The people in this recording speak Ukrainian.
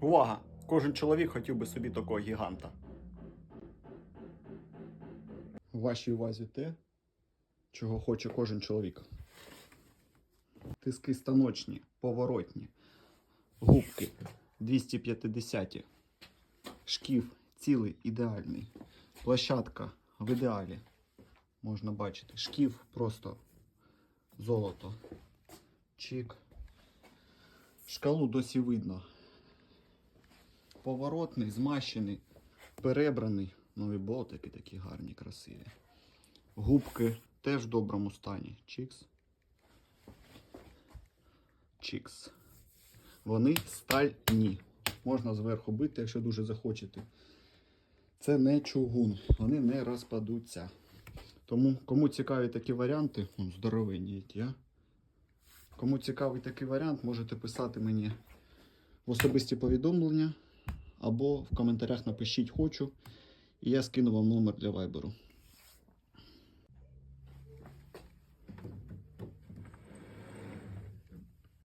Увага! Кожен чоловік хотів би собі такого гіганта. У вашій увазі те, чого хоче кожен чоловік. Тиски станочні, поворотні, губки 250. Шкіф цілий, ідеальний. Площадка в ідеалі. Можна бачити. Шкіф просто золото. Чик. Шкалу досі видно. Поворотний, змащений, перебраний. Нові болтики такі гарні, красиві. Губки теж в доброму стані. Чікс. Чікс. Вони стальні. Можна зверху бити, якщо дуже захочете. Це не чугун, вони не розпадуться. Тому кому цікаві такі варіанти, он здоровенні які, а? Кому цікавий такий варіант, можете писати мені в особисті повідомлення або в коментарях напишіть хочу, і я скину вам номер для вайберу.